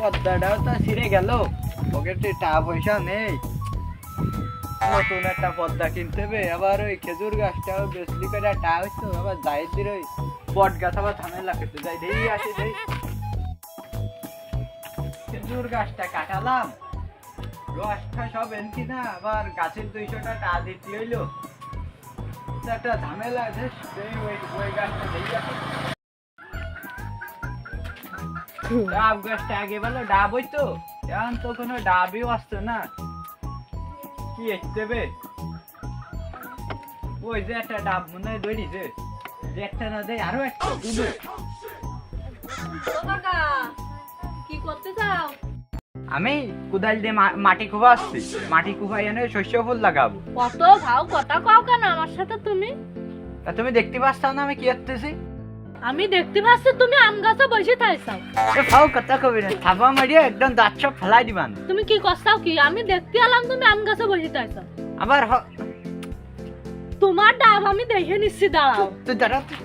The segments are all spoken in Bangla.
পদ্মাটাও তো ছিঁড়ে গেল। পকেটে টাকা পয়সা নেই। নতুন একটা পদ্মা কিনতে হবে। আবার ওই খেজুর গাছটাও বেসলি করে টাকা হইতো। আবার যাই দির ওই বট গাছ আবার ঝামেলা করতে যাই। দেই, আসি, দেই। খেজুর গাছটা কাটালাম। রসটা সব এনকি না, আবার গাছের দুইশোটা টাকা দিতে হইল। একটা ঝামেলা আছে। ওই ওই গাছটা আসি। ডাব গাছটা আগে বলো ডাব হইতো এখন তো কোনো ডাবই আসতো না। কি দেবে ওই যে একটা ডাব মনে হয় যে একটা না দেয় আরও একটা। দুটো কি করতে চাও? আমি কোদাল দিয়ে মা- মাটি খুবা আসছি। মাটি খুবাই এনে শস্য ফুল লাগাবো। কত ভাও কথা কও কেন আমার সাথে তুমি? তা তুমি দেখতে পাচ্ছ না আমি কি করতেছি? আমি দেখতে পাচ্ছি তুমি আম গাছে বসে থাইছাও এ ফাও কথা কবি না থাপা মারিয়ে একদম দাঁত সব ফেলাই দিবান তুমি কি করছাও কি? আমি দেখতে এলাম তুমি আম গাছে বসে থাইছাও আবার হ- তোমার ডাব আমি দেখে নিচ্ছি দাঁড়াও। তুই দাঁড়া। তুই।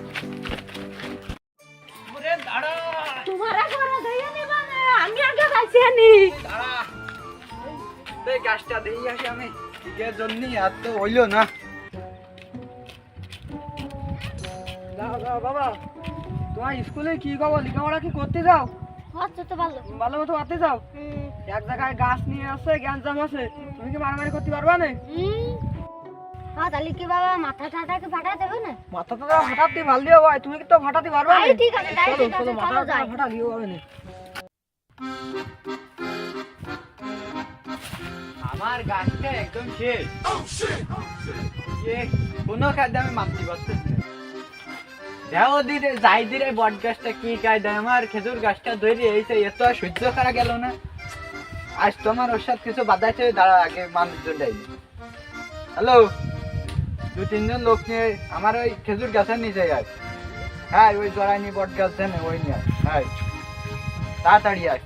তোমার একবার দেখে নিবা না আমি আগে যাইছি নি দাঁড়া। এই গাছটা দিয়ে আসি আমি। কিসের জন্য আর তো হইল না। যাও যাও বাবা। তোমার স্কুলে কি খবর? লেখাপড়া কি করতে যাও? আচ্ছা ভালো। ভালো মতো করতে যাও? এক জায়গায় গাছ নিয়ে আসছে জ্ঞানজাম আছে তুমি কি মারামারি করতে পারবা না? হ্যাঁ তাহলে কি বাবা মাথা টাথা কি ফাটা দেবে না? মাথা তো ফাটাতে ভালো হয় তুমি কি তো ফাটাতে পারবা না? ঠিক আছে তাই ঠিক আছে মাথা চলো ফাটা লিও হবে না। আমার গাছটা একদম শেষ। কোনো কাজে আমি মানতে পারতেছি না? দেও দিরে, যাই দিরে, বট গাছটা কি কায়দা আমার খেজুর গাছটা ধরে এইছে এত আর সহ্য করা গেল না। আজ তোমার ওর সাথে কিছু বাদাইছে দাঁড়া আগে মানুষজন যাই। হ্যালো? দু, তিনজন লোক নিয়ে আমার ওই খেজুর গাছের নিচে আস হ্যাঁ ওই জড়াইনি, বট গাছ দেন ওই নিয়ে হ্যাঁ। তাড়াতাড়ি আয়।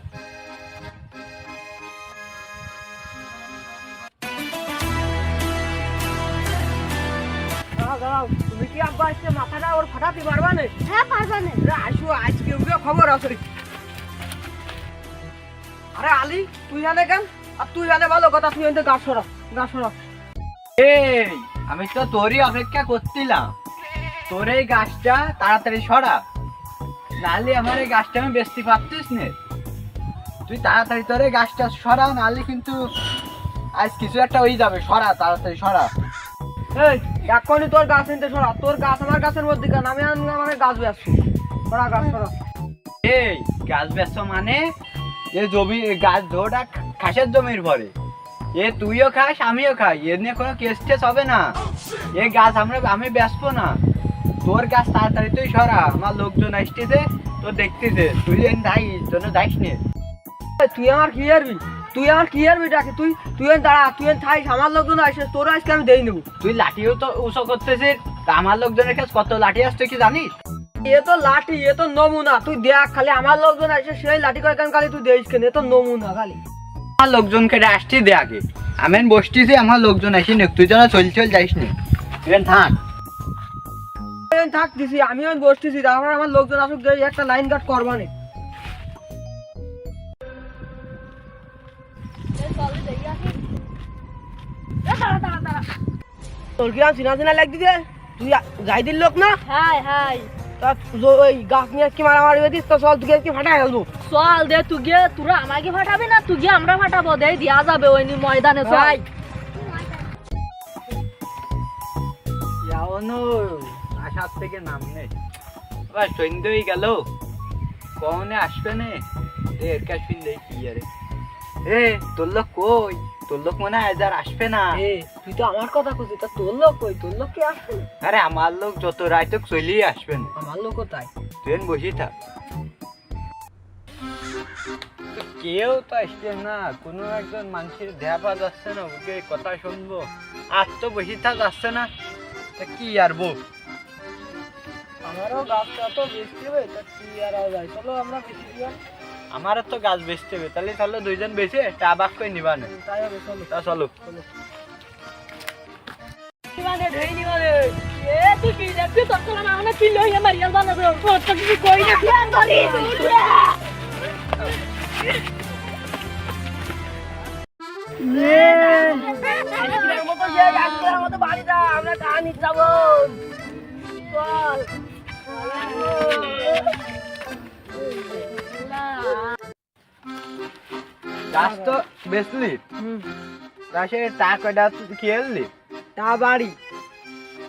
আজকে মাথাটা ওর ফাটাতে পারবা না? হ্যাঁ পারবা না। আসো আজকে উড়ে খবর আছে। আরে আলী তুই জানে কেন? আর তুই জানে ভালো কথা তুই সরা গাছ সরা। এই আমি তো তোরই অপেক্ষা করছিলাম। তোর এই গাছটা তাড়াতাড়ি সরা। নাহলে আমার এই গাছটা আমি বেচতে পারতিস নে। তুই তাড়াতাড়ি তোর এই গাছটা সরা নাহলে কিন্তু আজ কিছু একটা হয়ে যাবে। সরা তাড়াতাড়ি সরা। এখনই তোর গাছ এনতে সরা। তোর গাছ আমার গাছের মধ্যে কেন? আমি আমার গাছ সরা গাছ সরা। এই গাছ মানে? এ জমি গাছ ধোটা খাসের জমির ভরে। এ তুইও খাস আমিও খাই। এ নিয়ে কোনো কেস টেস হবে না। এ গাছ আমরা আমি বেচবো না। তোর গাছ তাড়াতাড়ি তুই সরা। আমার লোকজন আসতেছে তো দেখতেছে। তুই যাই জন্য যাইস নে। তুই আমার কি হারবি? তুই আমার কি হারবি ডাকে তুই তুই দাঁড়া তুই থাইস আমার লোকজন আসে তোর আজকে আমি দেই নেব। তুই লাঠিও তো উঁচু করতেছিস আমার লোকজনের কাছে কত লাঠি আসছে কি জানিস? এ তো লাঠি এ তো নমুনা তুই দেখ খালি আমার লোকজন আসে সেই লাঠি করে কেন খালি তুই দেখিস কেন? এ তো নমুনা খালি। আমার লোকজনকে আসতে দে আগে। আমি বসতেছি আমার লোকজন আসি নে তুই যেন চল চল যাইস নে। তুই থাক। থাক দিছি আমিও এন বসতেছি তারপর আমার লোকজন আসুক একটা লাইন কাট করবানে তোর কি চিনা চিনা লাগ দিতে তুই লোক না? হাই হাই। ওই গাছ নিয়ে কি মারামারি হয়ে দিস তো চল তুই কি ফাটাই ফেলব। চল দে তুই গিয়ে তোরা আমাকে ফাটাবি না? তুই গিয়ে আমরা ফাটাবো। দে দিয়া যাবে ওই ময়দানে চল। যাওনো আসার থেকে নাম নেই এবার সন্ধ্যেই গেল। কখনে আসবে না? এর কাছে শুনলে কি আরে? এ তোর লোক কই? তোর লোক মনে হয় আর আসবে না। এ তুই তো আমার কথা কইছিস তা তোর লোক কই? তোর লোক কি আসবে? আরে আমার লোক যত আসবে না। আমার লোক কোথায় বসি থাক। কেউ তো আসছে না। কোনো একজন মানুষের দেহা পা যাচ্ছে না ওকে কথা শুনব। আর তো বসে থাক আসছে না। তা কি আর বউ আমারও গাছটা তো বেশি হবে তা কি আর যায় চলো আমরা বেশি দিবা আমারও তো গাছ বেচতে হবে তাহলে তাহলে দুইজন বেচে চা বাক করে নিবা না তাই হবে চলো তা চলো মানে তুই গাছ তো বেচলি গাছের টাকাটা খেললি। তা বাড়ি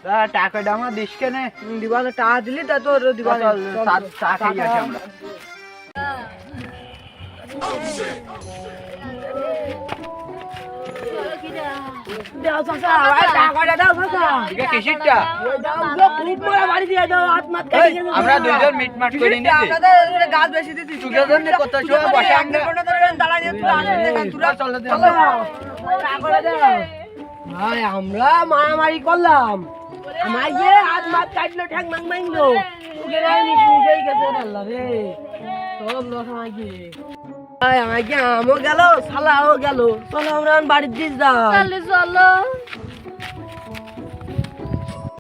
তা টাকাটা আমার দিস কেনে। তো টাকা দিলি তা তোর দিবা টাকা আমরা। দাও চাচা ভাই টাকাটা দাও চাচা ঠিক আছে, দাও খুব বড় বাড়ি দিয়ে দাও হাত কাটি আমরা দুইজন মিটমাট করে নিছি আপনাদের গাছ বেশি দিছি তুই জন্য কত সময় বসে আমরা দাঁড়াই তুই আসবি না তুই চলো, চলো, চলো টাকাটা দাও ভাই আমরা মারামারি করলাম। আমার যে হাত মাত কাটলো ঠ্যাং মাং মাংলো তোকে নাই মিশ গেছে আল্লাহ রে। সব আমও গেল সালাও গেল। চলো আমরা বাড়ির দিস দাও চলো চলো।